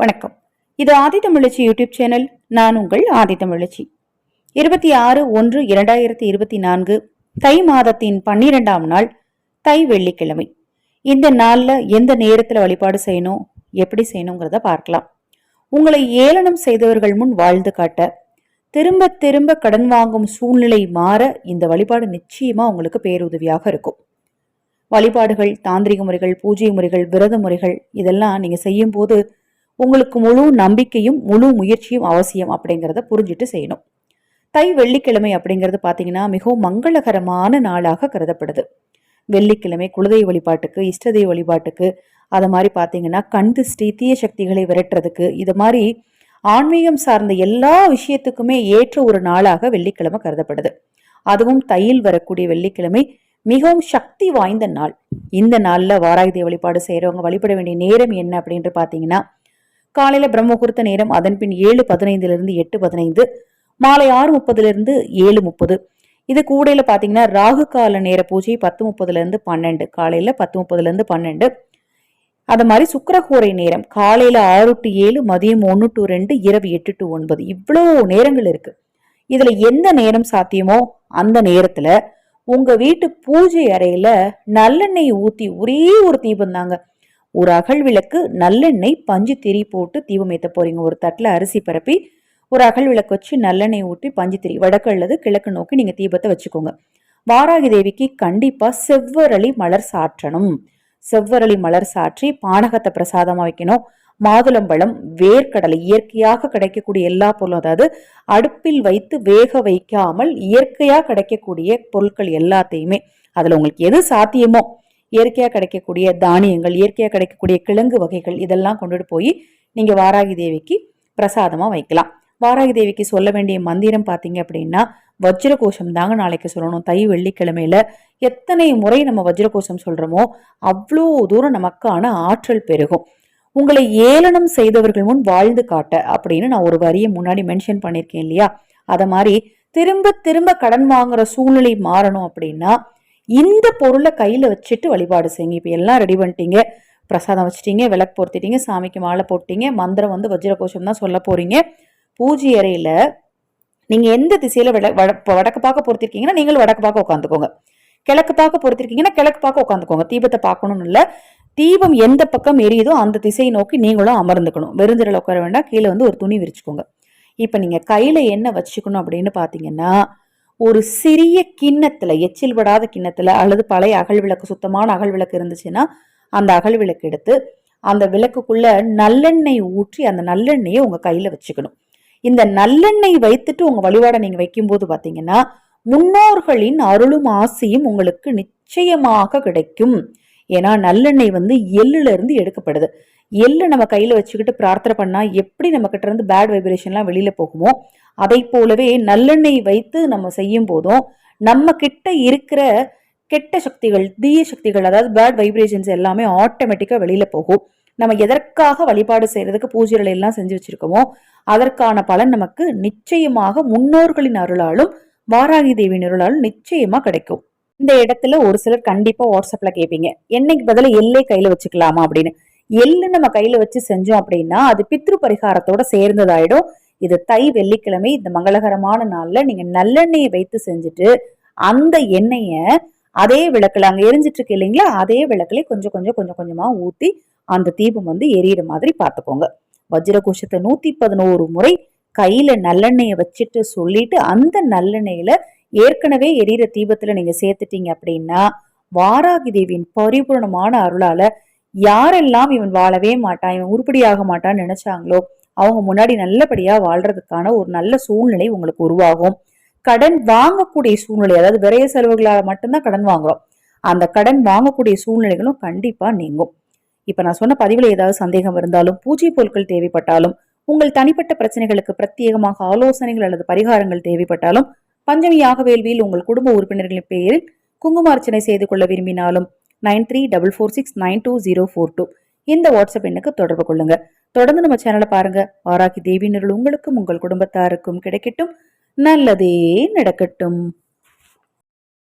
வணக்கம். இது ஆதி தமிழச்சி YouTube channel. நான் உங்கள் ஆதி தமிழச்சி. இருபத்தி ஆறு ஒன்று இரண்டாயிரத்தி இருபத்தி நான்கு தை மாதத்தின் பன்னிரெண்டாம் நாள் தை வெள்ளிக்கிழமை. இந்த நாளில் எந்த நேரத்தில் வழிபாடு செய்யணும் எப்படி செய்யணுங்கிறத பார்க்கலாம். உங்களை ஏளனம் செய்தவர்கள் முன் வாழ்ந்து காட்ட திரும்ப திரும்ப கடன் வாங்கும் சூழ்நிலை மாற இந்த வழிபாடு நிச்சயமா உங்களுக்கு பேருதவியாக இருக்கும். வழிபாடுகள் தாந்திரிக முறைகள் பூஜை முறைகள் விரத முறைகள் இதெல்லாம் நீங்க செய்யும் போது உங்களுக்கு முழு நம்பிக்கையும் முழு முயற்சியும் அவசியம் அப்படிங்கிறத புரிஞ்சுட்டு செய்யணும். தை வெள்ளிக்கிழமை அப்படிங்கிறது பார்த்தீங்கன்னா மிகவும் மங்களகரமான நாளாக கருதப்படுது. வெள்ளிக்கிழமை குலதெய்வ வழிபாட்டுக்கு இஷ்டதெய்வ வழிபாட்டுக்கு அது மாதிரி பார்த்தீங்கன்னா கண் திருஷ்டி தீய சக்திகளை விரட்டுறதுக்கு இது மாதிரி ஆன்மீகம் சார்ந்த எல்லா விஷயத்துக்குமே ஏற்ற ஒரு நாளாக வெள்ளிக்கிழமை கருதப்படுது. அதுவும் தையில் வரக்கூடிய வெள்ளிக்கிழமை மிகவும் சக்தி வாய்ந்த நாள். இந்த நாளில் வாராயுதே வழிபாடு செய்கிறவங்க வழிபட வேண்டிய நேரம் என்ன அப்படின்ட்டு பார்த்தீங்கன்னா காலையில் பிரம்மகுர்த்த நேரம் அதன் பின் ஏழு பதினைந்துலேருந்து எட்டு பதினைந்து மாலை ஆறு முப்பதுலேருந்து ஏழு முப்பது. இது கூடையில் பார்த்தீங்கன்னா ராகு கால நேர பூஜை பத்து முப்பதுலேருந்து பன்னெண்டு காலையில் பத்து முப்பதுலேருந்து பன்னெண்டு. அது மாதிரி சுக்கரஹோரை நேரம் காலையில் ஆறு டு ஏழு மதியம் ஒன்று டு ரெண்டு இரவு எட்டு டு ஒன்பது. இவ்வளோ நேரங்கள் இருக்குது இதில் எந்த நேரம் சாத்தியமோ அந்த நேரத்தில் உங்கள் வீட்டு பூஜை அறையில் நல்லெண்ணெய் ஊற்றி ஒரே ஒரு தீபம் தாங்க. ஒரு அகல் விளக்கு நல்லெண்ணெய் பஞ்சு திரி போட்டு தீபம் ஏற்ற போறீங்க. ஒரு தட்டில் அரிசி பரப்பி ஒரு அகல் விளக்கு வச்சு நல்லெண்ணெய் ஊற்றி பஞ்சு திரி வடக்கு அல்லது கிழக்கு நோக்கி நீங்கள் தீபத்தை வச்சுக்கோங்க. வாராகி தேவிக்கு கண்டிப்பாக செவ்வரளி மலர் சாற்றணும். செவ்வரளி மலர் சாற்றி பானகத்தை பிரசாதமாக வைக்கணும். மாதுளம்பழம் வேர்க்கடலை இயற்கையாக கிடைக்கக்கூடிய எல்லா பொருளும் அதாவது அடுப்பில் வைத்து வேக வைக்காமல் இயற்கையாக கிடைக்கக்கூடிய பொருட்கள் எல்லாத்தையுமே அதில் உங்களுக்கு எது சாத்தியமோ இயற்கையாக கிடைக்கக்கூடிய தானியங்கள் இயற்கையாக கிடைக்கக்கூடிய கிழங்கு வகைகள் இதெல்லாம் கொண்டுட்டு போய் நீங்கள் வாராகி தேவிக்கு பிரசாதமாக வைக்கலாம். வாராகி தேவிக்கு சொல்ல வேண்டிய மந்திரம் பார்த்தீங்க அப்படின்னா வஜ்ரகோஷம் தாங்க நாளைக்கு சொல்லணும். தை வெள்ளிக்கிழமையில எத்தனை முறை நம்ம வஜ்ரகோஷம் சொல்கிறோமோ அவ்வளோ தூரம் நமக்கான ஆற்றல் பெருகும். உங்களை ஏளனம் செய்தவர்கள் முன் வாழ்ந்து காட்ட அப்படின்னு நான் ஒரு வரியை முன்னாடி மென்ஷன் பண்ணியிருக்கேன் இல்லையா? அதை மாதிரி திரும்ப திரும்ப கடன் வாங்குற சூழ்நிலை மாறணும் அப்படின்னா இந்த பொருளை கையில் வச்சுட்டு வழிபாடு செய்யுங்க. இப்போ எல்லாம் ரெடி பண்ணிட்டீங்க. பிரசாதம் வச்சுட்டீங்க விளக்கு பொருத்திட்டீங்க சாமிக்கு மாலை போட்டீங்க மந்திரம் வந்து வஜ்ரகோஷம் தான் சொல்ல போகிறீங்க பூஜை அறையில் நீங்கள் எந்த திசையில் விட வடக்கு பார்க்க பொறுத்திருக்கீங்கன்னா நீங்களும் வடக்கு பார்க்க உட்காந்துக்கோங்க. கிழக்கு பார்க்க பொறுத்திருக்கீங்கன்னா கிழக்கு பார்க்க உட்காந்துக்கோங்க. தீபத்தை பார்க்கணும்னு இல்லை. தீபம் எந்த பக்கம் எரியுதோ அந்த திசையை நோக்கி நீங்களும் அமர்ந்துக்கணும். வெறுந்திரல் உட்கார வேண்டாம். கீழே வந்து ஒரு துணி விரிச்சுக்கோங்க. இப்போ நீங்கள் கையில் என்ன வச்சுக்கணும் அப்படின்னு பார்த்தீங்கன்னா ஒரு சிறிய கிண்ணத்தில் எச்சில் விடாத கிண்ணத்தில் அல்லது பழைய அகல் விளக்கு சுத்தமான அகல் விளக்கு இருந்துச்சுன்னா அந்த அகல் விளக்கு எடுத்து அந்த விளக்குக்குள்ள நல்லெண்ணெய் ஊற்றி அந்த நல்லெண்ணெயை உங்கள் கையில் வச்சுக்கணும். இந்த நல்லெண்ணெய் வைத்துட்டு உங்கள் வழிபாடை நீங்கள் வைக்கும்போது பார்த்தீங்கன்னா முன்னோர்களின் அருளும் ஆசையும் உங்களுக்கு நிச்சயமாக கிடைக்கும். ஏன்னா நல்லெண்ணெய் வந்து எள்ளுல இருந்து எடுக்கப்படுது. எள்ளு நம்ம கையில் வச்சுக்கிட்டு பிரார்த்தனை பண்ணால் எப்படி நம்மக்கிட்ட இருந்து பேட் வைப்ரேஷன்லாம் வெளியில் போகுமோ அதை போலவே நல்லெண்ணெய் வைத்து நம்ம செய்யும் போதும் நம்ம கிட்ட இருக்கிற கெட்ட சக்திகள் தீய சக்திகள் அதாவது பேட் வைப்ரேஷன்ஸ் எல்லாமே ஆட்டோமேட்டிக்காக வெளியில் போகும். நம்ம எதற்காக வழிபாடு செய்கிறதுக்கு பூஜைகள் எல்லாம் செஞ்சு வச்சுருக்கோமோ அதற்கான பலன் நமக்கு நிச்சயமாக முன்னோர்களின் அருளாலும் வாராகி தேவியின் அருளாலும் நிச்சயமாக கிடைக்கும். இந்த இடத்துல ஒரு சிலர் கண்டிப்பாக வாட்ஸ்அப்பில் கேட்பீங்க. என்னைக்கு பதில் எல்லை கையில் வச்சுக்கலாமா? அப்படின்னு. எள்ளு நம்ம கையில வச்சு செஞ்சோம் அப்படின்னா அது பித்ரு பரிகாரத்தோட சேர்ந்ததாயிடும். இது தை வெள்ளிக்கிழமை இந்த மங்களகரமான நாள்ல நீங்க நல்லெண்ணெயை வைத்து செஞ்சுட்டு அந்த எண்ணெய அதே விளக்குல அங்க எரிஞ்சிட்டு இருக்கு இல்லைங்களா? அதே விளக்குல கொஞ்சம் கொஞ்சம் கொஞ்சம் கொஞ்சமா ஊத்தி அந்த தீபம் வந்து எரியற மாதிரி பார்த்துக்கோங்க. வஜ்ரகோஷத்தை நூத்தி பதினோரு முறை கையில நல்லெண்ணெயை வச்சுட்டு சொல்லிட்டு அந்த நல்லெண்ணெயில ஏற்கனவே எரியற தீபத்துல நீங்க சேர்த்துட்டீங்க அப்படின்னா வாராகி தேவியின் பரிபூர்ணமான அருளால யாரெல்லாம் இவன் வாழவே மாட்டான் இவன் உருப்படியாக மாட்டான்னு நினைச்சாங்களோ அவங்க முன்னாடி நல்லபடியா வாழ்றதுக்கான ஒரு நல்ல சூழ்நிலை உங்களுக்கு உருவாகும். கடன் வாங்கக்கூடிய சூழ்நிலை அதாவது விரைய செலவுகளால் மட்டும்தான் கடன் வாங்குறோம். அந்த கடன் வாங்கக்கூடிய சூழ்நிலைகளும் கண்டிப்பா நீங்கும். இப்ப நான் சொன்ன பதிவில் ஏதாவது சந்தேகம் இருந்தாலும் பூஜை பொருட்கள் தேவைப்பட்டாலும் உங்கள் தனிப்பட்ட பிரச்சனைகளுக்கு பிரத்யேகமாக ஆலோசனைகள் அல்லது பரிகாரங்கள் தேவைப்பட்டாலும் பஞ்சமியாக வேள்வியில் உங்கள் குடும்ப உறுப்பினர்களின் பெயரில் குங்குமார்ச்சனை செய்து கொள்ள விரும்பினாலும் nine three double four six nine two zero four two. இந்த வாட்ஸ்அப் எண்ணுக்கு தொடர்பு கொள்ளுங்க. தொடர்ந்து நம்ம சேனலை பாருங்க. ஆராக்கி தேவியினர்கள் உங்களுக்கும் உங்கள் குடும்பத்தாருக்கும் கிடைக்கட்டும். நல்லதே நடக்கட்டும்.